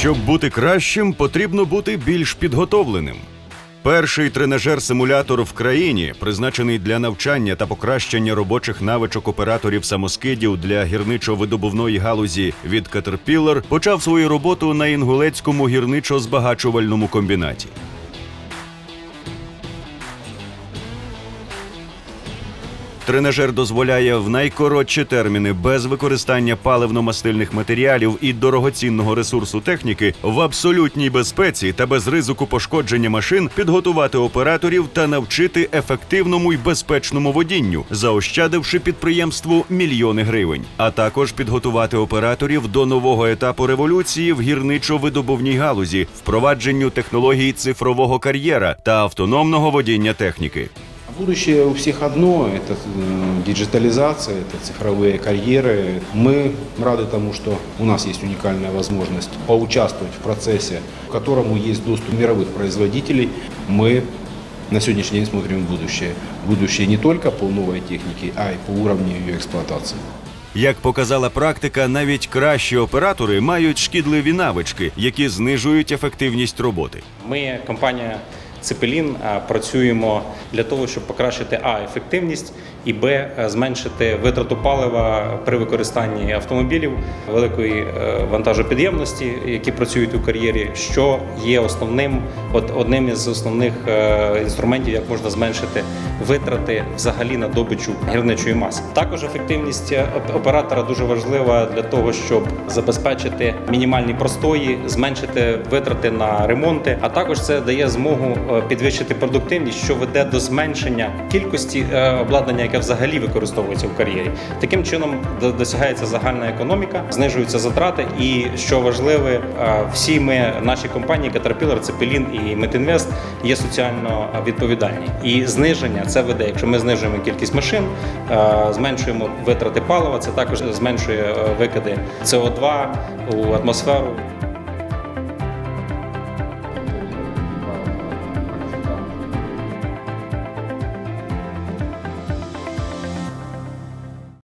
Щоб бути кращим, потрібно бути більш підготовленим. Перший тренажер-симулятор в країні, призначений для навчання та покращення робочих навичок операторів самоскидів для гірничо-видобувної галузі від Caterpillar, почав свою роботу на інгулецькому гірничо-збагачувальному комбінаті. Тренажер дозволяє в найкоротші терміни без використання паливно-мастильних матеріалів і дорогоцінного ресурсу техніки в абсолютній безпеці та без ризику пошкодження машин підготувати операторів та навчити ефективному й безпечному водінню, заощадивши підприємству мільйони гривень, а також підготувати операторів до нового етапу революції в гірничо-видобувній галузі, впровадженню технологій цифрового кар'єра та автономного водіння техніки. Будущее у всех одно – это э, диджитализация, это цифровые карьеры. Мы рады тому, что у нас есть уникальная возможность поучаствовать в процессе, к которому есть доступ мировых производителей. Мы на сегодняшний день смотрим в будущее. Будущее не только по новой технике, а и по уровню ее эксплуатации. Як показала практика, навіть кращі оператори мають шкідливі навички, які знижують ефективність роботи. Ми, компанія Цепелін, е, працюємо для того, щоб покращити а ефективність і б е, зменшити витрату палива при використанні автомобілів великої е, вантажопідємності, які працюють у кар'єрі, що є основним от одним із основних інструментів, як можна зменшити витрати взагалі на добичу гірничої маси. Також ефективність оператора дуже важлива для того, щоб забезпечити мінімальні простої, зменшити витрати на ремонти, а також це дає змогу підвищити продуктивність, що веде до зменшення кількості е, обладнання, яке взагалі використовується в кар'єрі. Таким чином до- досягається загальна економіка, знижуються затрати, і що важливе, е, всі ми наші компанії Caterpillar, Цепелін і Метінвест є соціально відповідальні. І зниження це веде, якщо ми знижуємо кількість машин, е, зменшуємо витрати палива, це також зменшує е, викиди СО2 у атмосферу.